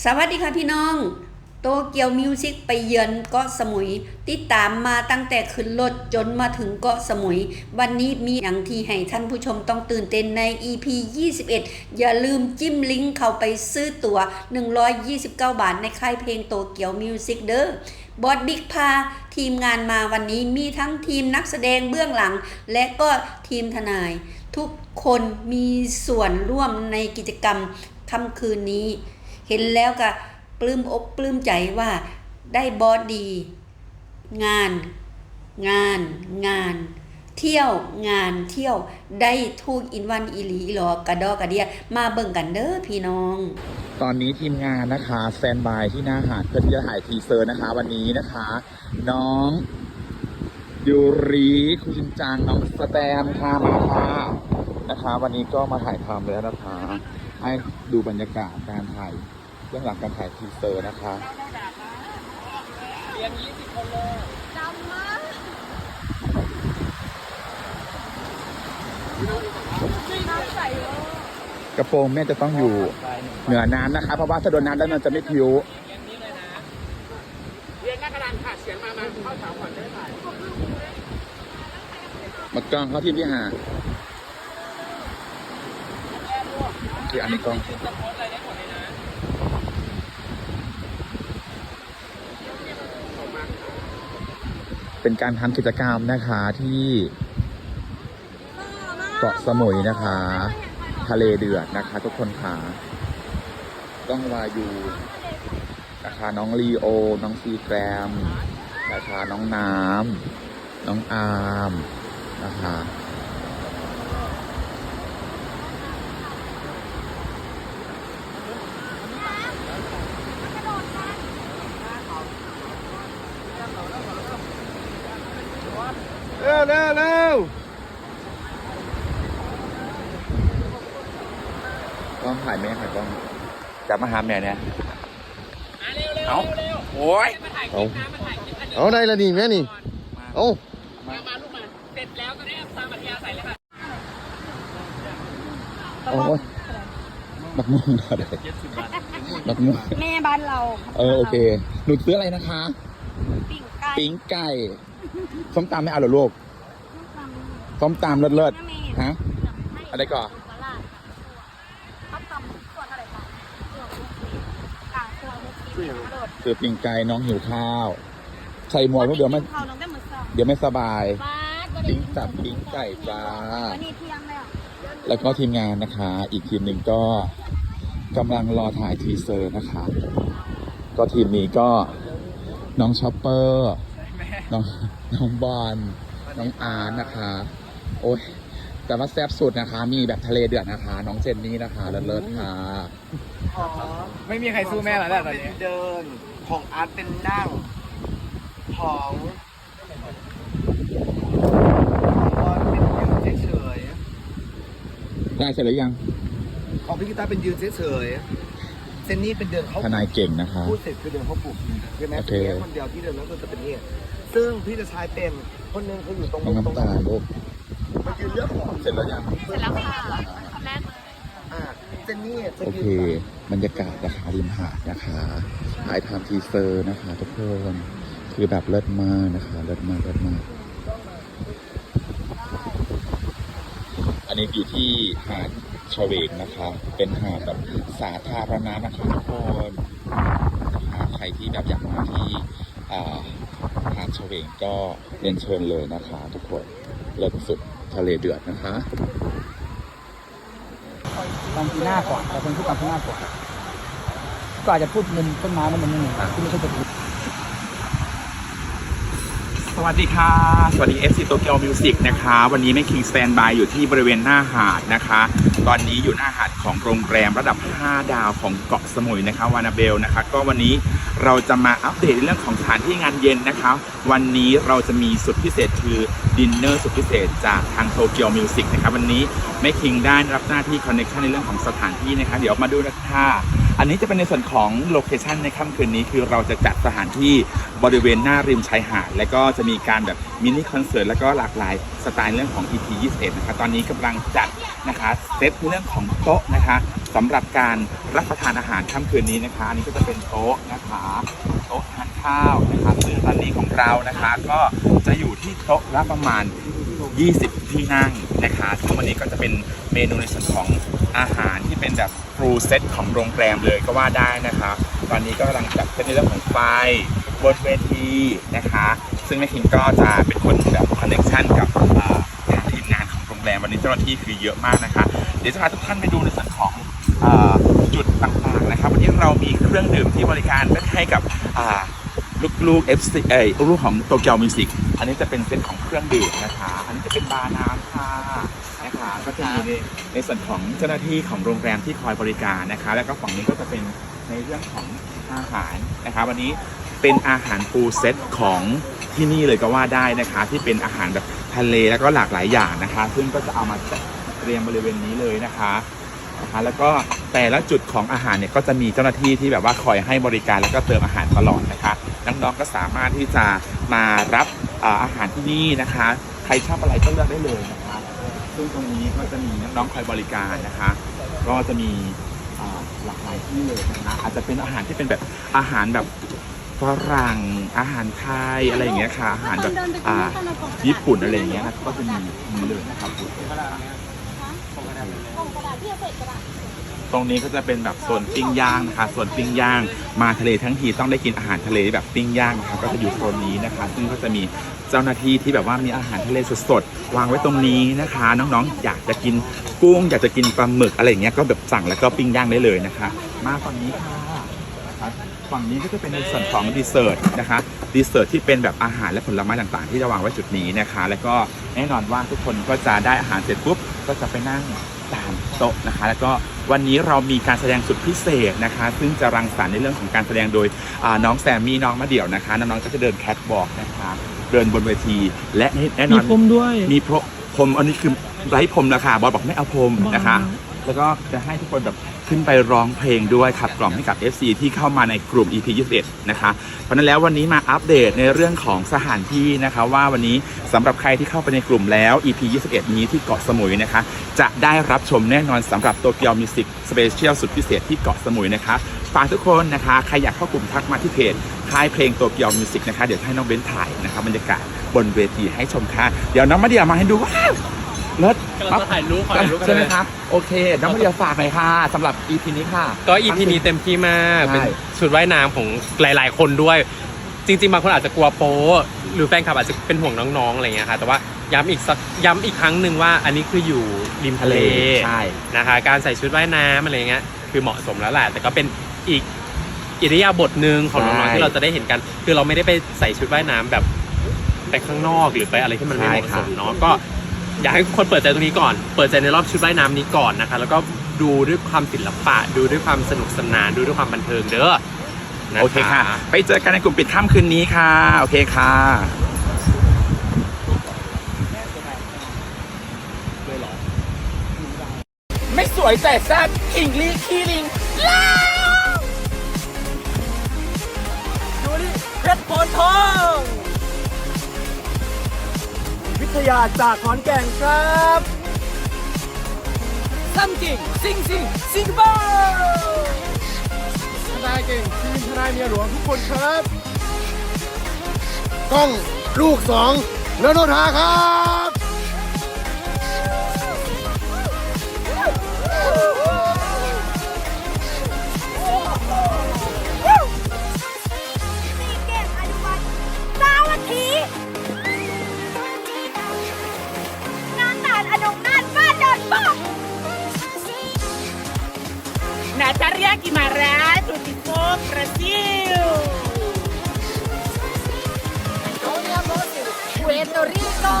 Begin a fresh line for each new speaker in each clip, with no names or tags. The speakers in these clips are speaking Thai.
สวัสดีค่ะพี่น้อง โตเกียวมิวสิกไปเยือนเกาะสมุย ติดตามมาตั้งแต่ขึ้นรถจนมาถึงเกาะสมุย วันนี้มีอย่างที่ให้ท่านผู้ชมต้องตื่นเต้นใน EP 21 อย่าลืมจิ้มลิงก์เข้าไปซื้อตัว129 บาทในค่ายเพลงโตเกียวมิวสิกเด้อบอสบิ๊กพาทีมงานมาวันนี้มีทั้งทีมนักแสดงเบื้องหลัง และก็ทีมทนาย ทุกคนมีส่วนร่วมในกิจกรรมค่ำคืนนี้ เห็นแล้วก็ปลื้มอกปลื้มใจว่าได้บอสดี งาน งาน งาน เที่ยวงานเที่ยวได้ทูกอินวันอีหลีอีหลอกระดอกระเดียมาเบิ่งกันเด้อพี่น้อง
ตอนนี้ทีมงานนะคะแตนบายที่หน้าหาดเพื่อที่จะถ่ายทีเซอร์นะคะ วันนี้นะคะ น้องยูรีคุณชินจังน้องสแตมค่ะมาค่ะนะคะ วันนี้ก็มาถ่ายทำแล้วนะคะ ให้ดูบรรยากาศการถ่าย เรื่องหลังการถ่ายทีเซอร์นะคะเรียงยี่สิบคนเลยจ
ำมา
กกระโปรงแม่จะต้องอยู่เหนือน้ำนะคะ เพราะว่าถ้าโดนน้ำแล้วมันจะไม่พิ้ว
เรียนหน้ากระดานค่ะเสียงมามาเข้าแถวก่อนได้ถ่าย
มากล้องเข้าที่ที่หาคืออันนี้กล้อง เป็นการทำกิจกรรมนะคะที่เกาะสมุยนะคะ ทะเลเดือดนะคะ ทุกคนค่ะต้องวายูนะคะน้องลีโอ น้องซีแกรมนะคะน้องน้ำน้องอาร์มนะคะ
เร็วเร็วเร็ว
กล้องถ่ายแม่ถ่ายกล้องจับมาหาแม่เนี่ย
เอาโอ้ย
เอาเอาได้ละนี่แม่นี่เอา
มามาลูกมาเสร็จแล้วก็ได้ตามอัธยาศัยเลยค่ะ
โอ้ยบักม่วงเหรอเด็กบักม่วง
แม่บ้านเรา
เออโอเคหนูซื้ออะไรนะคะ
ปิ้งไก่
ปิ้งไก่ส้มตำไม่เอาเหรอลูก ส้มตำเลิศเลิศๆฮะ อะไรก่อน คือปิ้งไก่น้องหิวข้าว ใส่หมวกลูกเดี๋ยวไม่
เขาน้องได้มือสอง
เดี๋ยวไม่สบาย
บ้าน
ปิ้งสับปิ้งไก่จ้า
วันนี้เที่ยงแล้ว
แล้วก็ทีมงานนะคะ อีกทีมหนึ่งก็กำลังรอถ่ายทีเซอร์นะคะ ก็ทีมนี้ก็น้องช็อปเปอร์ น้องน้องบอลน้องอาร์ตนะคะ โอ้ยแต่ว่าแซ่บสุดนะคะ มีแบบทะเลเดือดนะคะ น้องเจนนี่นะคะเลิศๆค่ะ
ไม่มีใครสู้แม่แล้วแหละตอนนี้
เดิน ของอาร์ตเป็นนั่งของบอลเป็นยืนเฉย
ได้เสร็จหรือยัง
ๆของพี่กีตาร์เป็นยืนเฉยๆเซนนี่เป็นเดินเข้า
ทนายเก่งนะคะ
พูดเสร็จคือเดินเข้าปลุกใช่ไหม
โอเค
เป็นแค่คนเดียวที่เดินแล้วก็จะเป็นเนี่ยซึ่งพี่จะใช้เป็นคนหนึงเขาอยู่ตรง
น้องน้ำตาลลูก
มันยืนเรื่องของ
เสร็จแล้วยัง
เสร็จแล้วค่ะแรกเลย
อ่าเจนนี่จะ
โอ
ยื
เค
น
บรรยากาศนะคะริมหาดนะคะถ่ายทำทีเซอร์นะคะ ทุกคนคือแบบเลิศมากนะคะเลิศมากเลิศมาก อันนี้อยู่ที่หาดชเวงนะคะ เป็นหาดแบบสาธารณะนะคะทุกคนนะคะใครที่แบบอยากมาที่อ่าหาดชเวงก็เรียนเชิญเลยนะคะ ทุกคนเลิศสุด ทะเลเดือดนะคะ
ตอนปีหน้าก่อนแต่เป็นพูดตอนปีหน้าก่อนก็อาจจะพูดมุมต้นไม้นั่นมันมุมหนึ่งที่ไม่ใช่จุด
สวัสดีค่ะ สวัสดี FC Tokyo Music นะคะ วันนี้แม่คิงสแตนบายอยู่ที่บริเวณหน้าหาดนะคะ ตอนนี้อยู่หน้าหาดของโรงแรมระดับ 5 ดาวของเกาะสมุยนะคะวานาเบลนะคะ ก็วันนี้ เราจะมาอัปเดตเรื่องของสถานที่งานเย็นนะคะวันนี้เราจะมีสุดพิเศษคือดินเนอร์สุดพิเศษจากทางโตเกียวมิวสิกนะครับ วันนี้แม่คิงได้รับหน้าที่คอนเนคชั่นในเรื่องของสถานที่นะคะเดี๋ยวมาดูนะคะ อันนี้จะเป็นในส่วนของโลเคชันในค่ำคืนนี้คือเราจะจัดสถานที่บริเวณหน้าริมชายหาด และก็จะมีการแบบมินิคอนเสิร์ตแล้วก็หลากหลายสไตล์เรื่องของ EP 21นะคะตอนนี้กำลังจัดนะคะเซตเรื่องของโต๊ะนะคะสำหรับการรับประทานอาหารค่ำคืนนี้นะคะ อันนี้ก็จะเป็นโต๊ะนะคะโต๊ะทานข้าวนะคะซึ่งตอนนี้ของเรานะคะ ก็จะอยู่ที่โต๊ะละประมาณ 20 ที่นั่งนะคะซึ่งวันนี้ก็จะเป็นเมนูในส่วนของอาหารที่เป็นแบบ ฟูลเซตของโรงแรมเลยก็ว่าได้นะคะ ตอนนี้ก็กำลังจัดเซตในเรื่องของไฟบนเวทีนะคะ ซึ่งแม่คิงก็จะเป็นคนแบบคอนเนคชั่นกับทางทีมงานของโรงแรมวันนี้เจ้าหน้าที่คือเยอะมากนะคะ เดี๋ยวจะพาทุกท่านไปดูในส่วนของอจุดต่างๆนะครับวันนี้เรามีเครื่องดื่มที่บริการให้กับลูกๆ FC เอ้ลูกของโตเกียวมิวสิกอันนี้จะเป็นเซตของเครื่องดื่มนะคะ อันนี้จะเป็นบาร์น้ำค่ะ นะคะก็จะมีในในส่วนของเจ้าหน้าที่ของโรงแรมที่คอยบริการนะคะ แล้วก็ฝั่งนี้ก็จะเป็นในเรื่องของอาหารนะคะวันนี้เป็นอาหารฟูลเซตของที่นี่เลยก็ว่าได้นะคะ ที่เป็นอาหารแบบทะเลแล้วก็หลากหลายอย่างนะคะ ซึ่งก็จะเอามาจัดเตรียมบริเวณนี้เลยนะคะนะคะ แล้วก็แต่ละจุดของอาหารเนี่ยก็จะมีเจ้าหน้าที่ที่แบบว่าคอยให้บริการแล้วก็เติมอาหารตลอดนะคะน้องๆก็สามารถที่จะมารับเอ่ออาหารที่นี่นะคะ ใครชอบอะไรก็เลือกได้เลยนะคะ ซึ่งตรงนี้ก็จะมีน้องๆคอยบริการนะคะ ก็จะมีหลากหลายที่เลยนะคะอาจจะเป็นอาหารที่เป็นแบบอาหารแบบฝรั่งอาหารไทยอะไรอย่างเงี้ยค่ะอาหารแบบอ่าญี่ปุ่นอะไรอย่างเงี้ยนะก็จะมีมีเลยนะครับ ตรงนี้ก็จะเป็นแบบโซนปิ้งย่างนะคะส่วนปิ้งย่างมาทะเลทั้งทีต้องได้กินอาหารทะเลแบบปิ้งย่างนะคะก็จะอยู่โซนนี้นะคะ ซึ่งก็จะมีเจ้าหน้าที่ที่แบบว่ามีอาหารทะเลสดๆวางไว้ตรงนี้นะคะ น้องๆ อยากจะกินกุ้ง อยากจะกินปลาหมึกอะไรอย่างเงี้ยก็แบบสั่งแล้วก็ปิ้งย่างได้เลยนะคะ มาฝั่งนี้ค่ะฝั่งนี้ก็จะเป็นในส่วนของดีเซอร์ตนะคะดีเซอร์ตที่เป็นแบบอาหารและผลไม้ต่างๆ ที่จะวางไว้จุดนี้นะคะ แล้วก็แน่นอนว่าทุกคนก็จะได้อาหารเสร็จปุ๊บก็จะไปนั่ง ตามโต๊ะนะคะ แล้วก็วันนี้เรามีการแสดงสุดพิเศษนะคะ ซึ่งจะรังสรรค์ในเรื่องของการแสดงโดยอ่าน้องแซมมี่น้องมะเดี่ยวนะคะน้องๆก็จะเดินแคทวอล์กนะคะเดินบนเวที และแน่น
มี
อน
พรมด้วย
มีพรพรมอันนี้คือไร้พรมแล้วค่ะบอสบอกไม่เอาพรมนะคะ แล้วก็จะให้ทุกคนแบบ ขึ้นไปร้องเพลงด้วยขับกล่อมให้กับ FC ที่เข้ามาในกลุ่ม EP 21นะคะเพราะนั้นแล้ววันนี้มาอัปเดตในเรื่องของสถานที่นะคะว่าวันนี้สำหรับใครที่เข้าไปในกลุ่มแล้ว EP 21 นี้ที่เกาะสมุยนะคะ จะได้รับชมแน่นอนสำหรับโตเกียวมิวสิกสเปเชียลสุดพิเศษที่เกาะสมุยนะคะฝากทุกคนนะคะใครอยากเข้ากลุ่มทักมาที่เพจค่ายเพลงโตเกียวมิวสิกนะคะเดี๋ยวให้น้องเบนถ่ายนะคะบรรยากาศบนเวทีให้ชมค่ะ เดี๋ยวน้องมาเดียมาให้ดูว้าว เลิศ
กำลังจะถ่ายรูปขอถ่ายรูปกัน
ใช่ไหม
เลย
คะโอเคน้องมาเดียวฝากหน่อยค่ะสำหรับ EP นี้ค่ะ
ก็ EP นี้เต็มที่มาก
ใช่
เป็นชุดว่ายน้ำของหลาย ๆ คนด้วย จริง ๆ บางคนอาจจะกลัวโป๊หรือแฟนคลับอาจจะเป็นห่วงน้องๆอะไรเงี้ยค่ะ แต่ว่าย้ำอีกสักย้ำอีกครั้งหนึ่งว่าอันนี้คืออยู่ริมทะเล
ใช่
นะคะ การใส่ชุดว่ายน้ำอะไรเงี้ยคือเหมาะสมแล้วแหละแต่ก็เป็นอีกอิริยาบถหนึ่งของน้องๆที่เราจะได้เห็นกัน คือเราไม่ได้ไปใส่ชุดว่ายน้ำแบบไปข้างนอกหรือไปอะไรที่มันไม่เหมาะสมเนาะก็ อยากให้ทุกคนเปิดใจตรงนี้ก่อน เปิดใจในรอบชุดว่ายน้ำนี้ก่อนนะคะ แล้วก็ดูด้วยความศิลปะ ดูด้วยความสนุกสนาน ดูด้วยความบันเทิงเด้อนะ
โอเคค่ะ ไปเจอกันในกลุ่มปิดค่ำคืนนี้ค่ะ โอเคค่ะไม่สวยแต่แซ่บคิงลีคีลิง
ดูนี่เพชรโพนทองวิ ทยาจากขอนแก่นครับซัมกิ่งซิงซิงซิงเบอร์ทนายเก่งทีมทนายเมียหลวงทุกคนครับ กล้องลูกสองแล้วโนทาครับ
Batarriak imarra, tutipop, Brasil. Antonia Puerto Rico.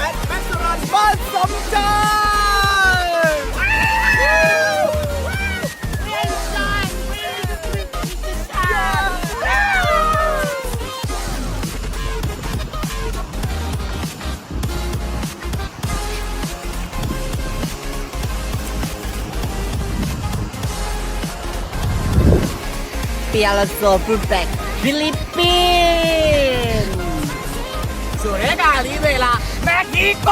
Beto Rasmus, ซียและโซฟูแบก
ฟิลิปปินส์สุดท้ายเวลาเม็กซิโก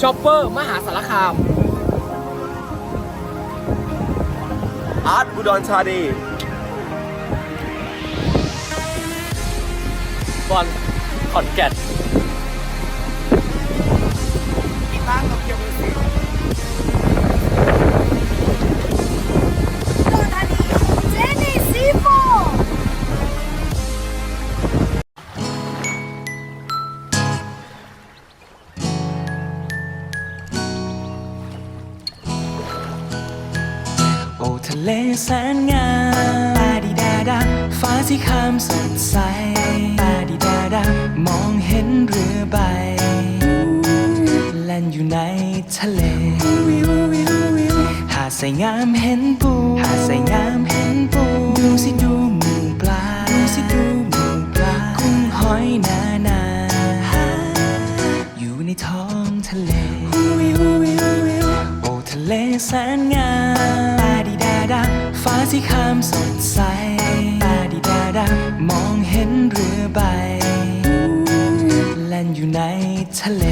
ช็อ
ปเปอร์มหาสารคาม
อาร์ตบุดรธานี
บอลขอนแก่น
แสนงามปาดิดาดาฟ้าที่คามสดใสปาดิดาดามองเห็นเรือใบแล่นอยู่ในทะเลหาดใสงามเห็นปูหาดใสงามเห็นปูดูสิดูหมูปลาดูสิดูหมูปลากุ้งหอยนานาอยู่ในท้องทะเลโอ้ทะเลแสนงามปาดิดาดา สีขามสดใสปาดีดาดามองเห็นเรือใบ แล่นอยู่ในทะเล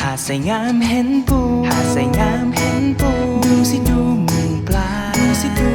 หาดใสงามเห็นปู หาดใสงามเห็นปู ดูสิดูหมูปลา ดูสิดู